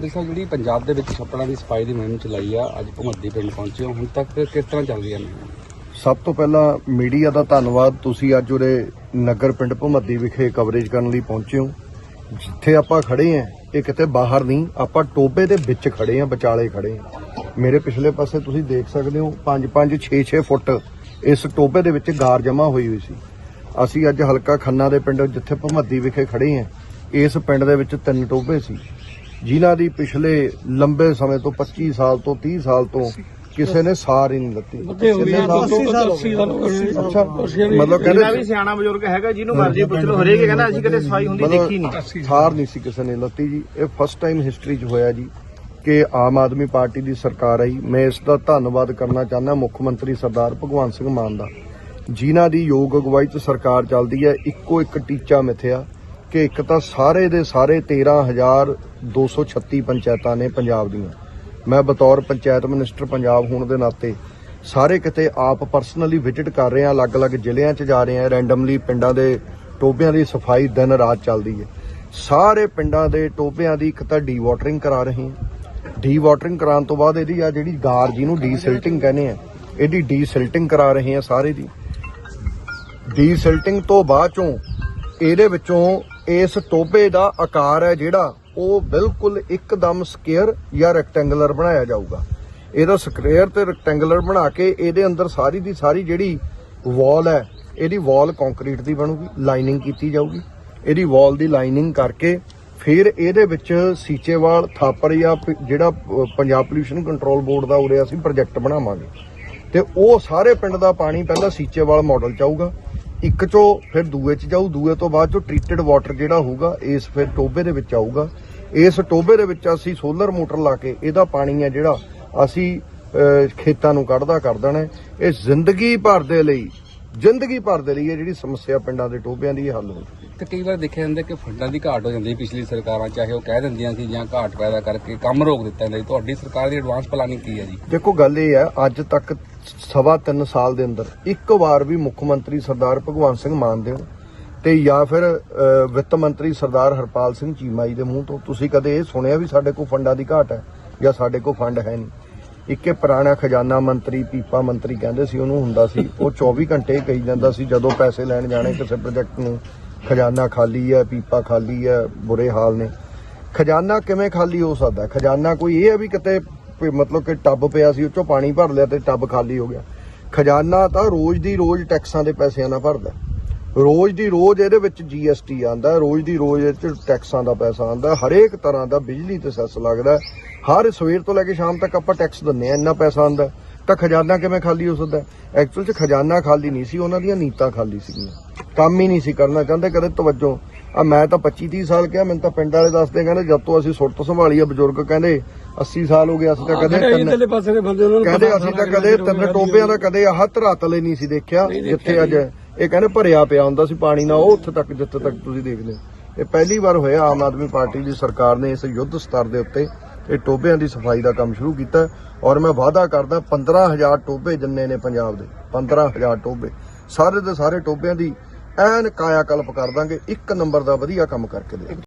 ਦੇਖੋ ਜਿਹੜੀ ਪੰਜਾਬ ਦੇ ਵਿੱਚ ਛੱਪੜਾਂ ਦੀ ਸਫ਼ਾਈ ਦੀ ਮੁਹਿੰਮ ਚਲਾਈ ਆ, ਅੱਜ ਭਮੱਦੀ ਪਿੰਡ ਪਹੁੰਚੇ ਹੋ, ਹੁਣ ਤੱਕ ਕਿਸ ਤਰ੍ਹਾਂ ਚੱਲ ਰਹੀਆਂ ਨੇ? ਸਭ ਤੋਂ ਪਹਿਲਾਂ ਮੀਡੀਆ ਦਾ ਧੰਨਵਾਦ, ਤੁਸੀਂ ਅੱਜ ਉਰੇ ਨਗਰ ਪਿੰਡ ਭੁਮੱਦੀ ਵਿਖੇ ਕਵਰੇਜ ਕਰਨ ਲਈ ਪਹੁੰਚੇ ਹੋ। ਜਿੱਥੇ ਆਪਾਂ ਖੜੇ ਆਂ ਇਹ ਕਿਤੇ ਬਾਹਰ ਨਹੀਂ, ਆਪਾਂ ਟੋਬੇ ਦੇ ਵਿੱਚ ਖੜੇ ਆਂ ਵਿਚਾਲੇ ਖੜੇ ਆਂ ਮੇਰੇ ਪਿਛਲੇ ਪਾਸੇ ਤੁਸੀਂ ਦੇਖ ਸਕਦੇ ਹੋ 5-5 6-6 ਫੁੱਟ ਇਸ ਟੋਬੇ ਦੇ ਵਿੱਚ ਗਾਰ ਜਮਾ ਹੋਈ ਹੋਈ ਸੀ। ਅਸੀਂ ਅੱਜ ਹਲਕਾ ਖੰਨਾ ਦੇ ਪਿੰਡ, ਜਿੱਥੇ ਭੁਮੱਦੀ ਵਿਖੇ ਖੜੇ ਆਂ ਇਸ ਪਿੰਡ ਦੇ ਵਿੱਚ ਤਿੰਨ ਟੋਬੇ ਸੀ। ਜਿਨ੍ਹਾਂ ਦੀ ਪਿਛਲੇ ਲੰਬੇ ਸਮੇਂ ਤੋਂ 25 ਸਾਲ ਤੋਂ 30 ਸਾਲ ਤੋਂ ਕਿਸੇ ਨੇ ਸਾਰ ਹੀ ਨਹੀਂ ਲੱਤੀ ਅੱਛਾ ਮਤਲਬ ਜਿੰਨਾ ਵੀ ਕਹਿੰਦੇ ਸਿਆਣਾ ਬਜ਼ੁਰਗ ਹੈਗਾ ਜਿਹਨੂੰ ਮਰਜ਼ੀ ਪੁੱਛ ਲਓ ਹਰੇਕ ਕਹਿੰਦਾ ਅਸੀਂ ਕਦੇ ਸਫ਼ਾਈ ਹੁੰਦੀ ਦੇਖੀ ਨਹੀਂ। ਸਾਰ ਨਹੀਂ ਸੀ ਕਿਸੇ ਨੇ ਲੱਤੀ ਜੀ। ਇਹ ਫਸਟ ਟਾਈਮ ਹਿਸਟਰੀ 'ਚ ਹੋਇਆ ਜੀ ਕਿ ਆਮ ਆਦਮੀ ਪਾਰਟੀ ਦੀ ਸਰਕਾਰ ਆਈ। ਮੈਂ ਇਸ ਦਾ ਧੰਨਵਾਦ ਕਰਨਾ ਚਾਹੁੰਦਾ ਮੁੱਖ ਮੰਤਰੀ ਸਰਦਾਰ ਭਗਵੰਤ ਸਿੰਘ ਮਾਨ ਦਾ। ਜਿਨ੍ਹਾਂ ਦੀ ਯੋਗ ਅਗਵਾਈ 'ਚ ਸਰਕਾਰ ਚੱਲਦੀ ਹੈ ਇੱਕੋ ਇੱਕ ਟੀਚਾ ਮਿਥਿਆ ਕਿ ਇੱਕ ਤਾਂ ਸਾਰੇ ਦੇ ਸਾਰੇ 13236 ਪੰਚਾਇਤਾਂ ਨੇ ਪੰਜਾਬ ਦੀਆਂ। ਮੈਂ ਬਤੌਰ ਪੰਚਾਇਤ ਮਿਨਿਸਟਰ ਪੰਜਾਬ ਹੋਣ ਦੇ ਨਾਤੇ ਸਾਰੇ ਕਿਤੇ ਆਪ ਪਰਸਨਲੀ ਵਿਜ਼ਿਟ ਕਰ ਰਹੇ ਹਾਂ ਅਲੱਗ-ਅਲੱਗ ਜ਼ਿਲ੍ਹਿਆਂ 'ਚ ਜਾ ਰਹੇ ਹਾਂ ਰੈਂਡਮਲੀ ਪਿੰਡਾਂ ਦੇ ਟੋਬਿਆਂ ਦੀ ਸਫ਼ਾਈ ਦਿਨ ਰਾਤ ਚੱਲਦੀ ਹੈ। ਸਾਰੇ ਪਿੰਡਾਂ ਦੇ ਟੋਬਿਆਂ ਦੀ ਇੱਕ ਤਾਂ ਡੀ ਵਾਟਰਿੰਗ ਕਰਾ ਰਹੇ ਹਾਂ। ਡੀ ਵਾਟਰਿੰਗ ਕਰਾਉਣ ਤੋਂ ਬਾਅਦ ਇਹਦੀ ਆ ਜਿਹੜੀ ਗਾਰ ਜਿਹਨੂੰ ਡੀਸਿਲਟਿੰਗ ਕਹਿੰਦੇ ਆ, ਇਹਦੀ ਡੀ ਸਿਲਟਿੰਗ ਕਰਾ ਰਹੇ ਹਾਂ ਸਾਰੇ ਦੀ ਡੀਸਿਲਟਿੰਗ ਤੋਂ ਬਾਅਦ ਚੋਂ ਇਹਦੇ ਵਿੱਚੋਂ ਇਸ ਟੋਬੇ ਦਾ ਆਕਾਰ ਹੈ ਜਿਹੜਾ ਉਹ ਬਿਲਕੁਲ ਇੱਕਦਮ ਸਕੁਅਰ ਜਾਂ ਰੈਕਟੈਂਗੂਲਰ ਬਣਾਇਆ ਜਾਊਗਾ। ਇਹਦਾ ਸਕੁਅਰ ਤੇ ਰੈਕਟੈਂਗੂਲਰ ਬਣਾ ਕੇ ਇਹਦੇ ਅੰਦਰ ਸਾਰੀ ਦੀ ਸਾਰੀ ਜਿਹੜੀ ਵਾਲ ਹੈ, ਇਹਦੀ ਵਾਲ ਕੰਕਰੀਟ ਦੀ ਬਣੂਗੀ ਲਾਈਨਿੰਗ ਕੀਤੀ ਜਾਊਗੀ। ਇਹਦੀ ਵਾਲ ਦੀ ਲਾਈਨਿੰਗ ਕਰਕੇ ਫਿਰ ਇਹਦੇ ਵਿੱਚ ਸੀਚੇਵਾਲ ਥਾਪਰ ਜਾਂ ਪ- ਜਿਹੜਾ ਪੰਜਾਬ ਪੋਲਿਊਸ਼ਨ ਕੰਟਰੋਲ ਬੋਰਡ ਦਾ ਉਰੇ ਅਸੀਂ ਪ੍ਰੋਜੈਕਟ ਬਣਾਵਾਂਗੇ। ਤੇ ਉਹ ਸਾਰੇ ਪਿੰਡ ਦਾ ਪਾਣੀ ਪਹਿਲਾਂ ਸੀਚੇਵਾਲ ਮਾਡਲ ਚ ਆਊਗਾ। ਇੱਕ ਚੋਂ ਫਿਰ ਦੂਏ ਚ ਜਾਊ, ਦੂਏ ਤੋਂ ਬਾਅਦ ਚੋਂ ਟ੍ਰੀਟਡ ਵਾਟਰ ਜਿਹੜਾ ਹੋਊਗਾ, ਇਸ ਫਿਰ ਟੋਬੇ ਦੇ ਵਿੱਚ ਆਊਗਾ। ਇਸ ਟੋਬੇ ਦੇ ਵਿੱਚ ਅਸੀਂ ਸੋਲਰ ਮੋਟਰ ਲਾ ਕੇ ਇਹਦਾ ਪਾਣੀ ਹੈ ਜਿਹੜਾ ਅਸੀਂ ਖੇਤਾਂ ਨੂੰ ਕੱਢਦਾ ਕਰ ਦੇਣਾ ਇਹ ਜ਼ਿੰਦਗੀ ਭਰ ਦੇ ਲਈ, ਜ਼ਿੰਦਗੀ ਭਰ ਦੇ ਲਈ ਇਹ ਜਿਹੜੀ ਸਮੱਸਿਆ ਪਿੰਡਾਂ ਦੇ ਟੋਬਿਆਂ ਦੀ ਹੱਲ ਹੋ ਜੂਗੀ ਤੇ ਕਈ ਵਾਰ ਦੇਖਿਆ ਜਾਂਦਾ ਕਿ ਫੰਡਾਂ ਦੀ ਘਾਟ ਹੋ ਜਾਂਦੀ ਹੈ ਪਿਛਲੀ ਸਰਕਾਰਾਂ, ਚਾਹੇ ਉਹ ਕਹਿ ਦਿੰਦੀਆਂ ਸੀ ਜਾਂ ਘਾਟ ਪੈਦਾ ਕਰਕੇ ਕੰਮ ਰੋਕ ਦਿੱਤਾ ਜਾਂਦਾ ਤੁਹਾਡੀ ਸਰਕਾਰ ਦੀ ਐਡਵਾਂਸ ਪਲਾਨਿੰਗ ਕੀ ਹੈ ਜੀ? ਦੇਖੋ, ਗੱਲ ਇਹ ਹੈ, ਅੱਜ ਤੱਕ ਸਵਾ ਤਿੰਨ ਸਾਲ ਦੇ ਅੰਦਰ ਇੱਕ ਵਾਰ ਵੀ ਮੁੱਖ ਮੰਤਰੀ ਸਰਦਾਰ ਭਗਵੰਤ ਸਿੰਘ ਮਾਨ ਦੇ ਤੇ ਜਾਂ ਫਿਰ ਵਿੱਤ ਮੰਤਰੀ ਸਰਦਾਰ ਹਰਪਾਲ ਸਿੰਘ ਚੀਮਾ ਜੀ ਦੇ ਮੂੰਹ ਤੋਂ ਤੁਸੀਂ ਕਦੇ ਇਹ ਸੁਣਿਆ ਵੀ ਸਾਡੇ ਕੋਲ ਫੰਡਾਂ ਦੀ ਘਾਟ ਹੈ ਜਾਂ ਸਾਡੇ ਕੋਲ ਫੰਡ ਹੈ ਨਹੀਂ? ਇੱਕੇ ਪੁਰਾਣਾ ਖਜ਼ਾਨਾ ਮੰਤਰੀ, ਪੀਪਾ ਮੰਤਰੀ ਕਹਿੰਦੇ ਸੀ, ਉਹਨੂੰ ਹੁੰਦਾ ਸੀ, ਉਹ 24 ਘੰਟੇ ਕਹੀ ਜਾਂਦਾ ਸੀ ਜਦੋਂ ਪੈਸੇ ਲੈਣ ਜਾਣੇ ਕਿਸੇ ਪ੍ਰੋਜੈਕਟ ਨੂੰ ਖਜ਼ਾਨਾ ਖਾਲੀ ਹੈ, ਪੀਪਾ ਖਾਲੀ ਹੈ, ਬੁਰੇ ਹਾਲ ਨੇ। ਖਜ਼ਾਨਾ ਕਿਵੇਂ ਖਾਲੀ ਹੋ ਸਕਦਾ? ਖਜ਼ਾਨਾ ਕੋਈ ਇਹ ਹੈ ਵੀ ਕਿਤੇ ਵੀ ਮਤਲਬ ਕਿ ਟੱਬ ਪਿਆ ਸੀ ਉਹ ਚੋਂ ਪਾਣੀ ਭਰ ਲਿਆ ਤੇ ਟੱਬ ਖਾਲੀ ਹੋ ਗਿਆ। ਖਜ਼ਾਨਾ ਤਾਂ ਰੋਜ਼ ਦੀ ਰੋਜ਼ ਟੈਕਸਾਂ ਦੇ ਪੈਸਿਆਂ ਨਾਲ ਭਰਦਾ। ਰੋਜ਼ ਦੀ ਰੋਜ਼ ਇਹਦੇ ਵਿੱਚ ਜੀਐਸਟੀ ਆਂਦਾ ਰੋਜ਼ ਦੀ ਰੋਜ਼ ਇਹਦੇ ਚ ਟੈਕਸਾਂ ਦਾ ਪੈਸਾ ਆਂਦਾ ਹਰੇਕ ਤਰ੍ਹਾਂ ਦਾ ਬਿਜਲੀ ਤੇ ਸੈਸ ਲੱਗਦਾ। ਹਰ ਸਵੇਰ ਤੋਂ ਲੈ ਕੇ ਸ਼ਾਮ ਤੱਕ ਆਪਾਂ ਟੈਕਸ ਦਿੰਨੇ ਆ ਇੰਨਾ ਪੈਸਾ ਆਂਦਾ ਤਾਂ ਖਜ਼ਾਨਾ ਕਿਵੇਂ ਖਾਲੀ ਹੋ ਸਕਦਾ? ਐਕਚੁਅਲ ਚ ਖਜ਼ਾਨਾ ਖਾਲੀ ਨਹੀਂ ਸੀ, ਉਹਨਾਂ ਦੀਆਂ ਨੀਤਾਂ ਖਾਲੀ ਸੀਗੀਆਂ। ਕੰਮ ਹੀ ਨਹੀਂ ਸੀ ਕਰਨਾ ਚਾਹੁੰਦੇ ਕਦੇ ਤਵੱਜੋ। ਆ ਮੈਂ ਤਾਂ 25 30 ਸਾਲ ਕਿਹਾ ਮੈਨੂੰ ਤਾਂ ਪਿੰਡ ਵਾਲੇ ਦੱਸਦੇ ਕਹਿੰਦੇ ਜਦ ਤੋਂ ਅਸੀਂ ਸੁਰਤ ਸੰਭਾਲੀ ਆ ਬਜ਼ੁਰਗ ਕਹਿੰਦੇ 80 ਸਾਲ ਹੋ ਗਏ ਅਸੀਂ ਤਾਂ ਕਦੇ ਕਹਿੰਦੇ ਅਸੀਂ ਤਾਂ ਕਦੇ ਤਿੰਨ ਟੋਬਿਆਂ ਦਾ ਕਦੇ ਆਹ ਧਰਾਤਲੇ ਨਹੀਂ ਸੀ ਦੇਖਿਆ ਜਿੱਥੇ ਅੱਜ ਇਹ ਕਹਿੰਦੇ ਭਰਿਆ ਪਿਆ ਹੁੰਦਾ ਸੀ ਪਾਣੀ ਨਾਲ ਉਹ ਉੱਥੇ ਤੱਕ ਜਿੱਥੇ ਤੱਕ ਤੁਸੀਂ ਦੇਖਦੇ ਇਹ ਪਹਿਲੀ ਵਾਰ ਹੋਇਆ ਆਮ ਆਦਮੀ ਪਾਰਟੀ ਦੀ ਸਰਕਾਰ ਨੇ ਇਸ ਯੁੱਧ ਸਤਰ ਦੇ ਉੱਤੇ ਇਹ ਟੋਬਿਆਂ ਦੀ ਸਫ਼ਾਈ ਦਾ ਕੰਮ ਸ਼ੁਰੂ ਕੀਤਾ ਔਰ ਮੈਂ ਵਾਅਦਾ ਕਰਦਾ 15000 ਟੋਬੇ ਜਿੰਨੇ ਨੇ ਪੰਜਾਬ ਦੇ 15000 ਟੋਬੇ। ਸਾਰੇ ਦੇ ਸਾਰੇ ਟੋਬਿਆਂ ਦੀ ਐਨ ਕਾਇਆ ਕਲਪ ਕਰ ਦਾਂਗੇ ਇੱਕ ਨੰਬਰ ਦਾ ਵਧੀਆ ਕੰਮ ਕਰਕੇ ਦੇ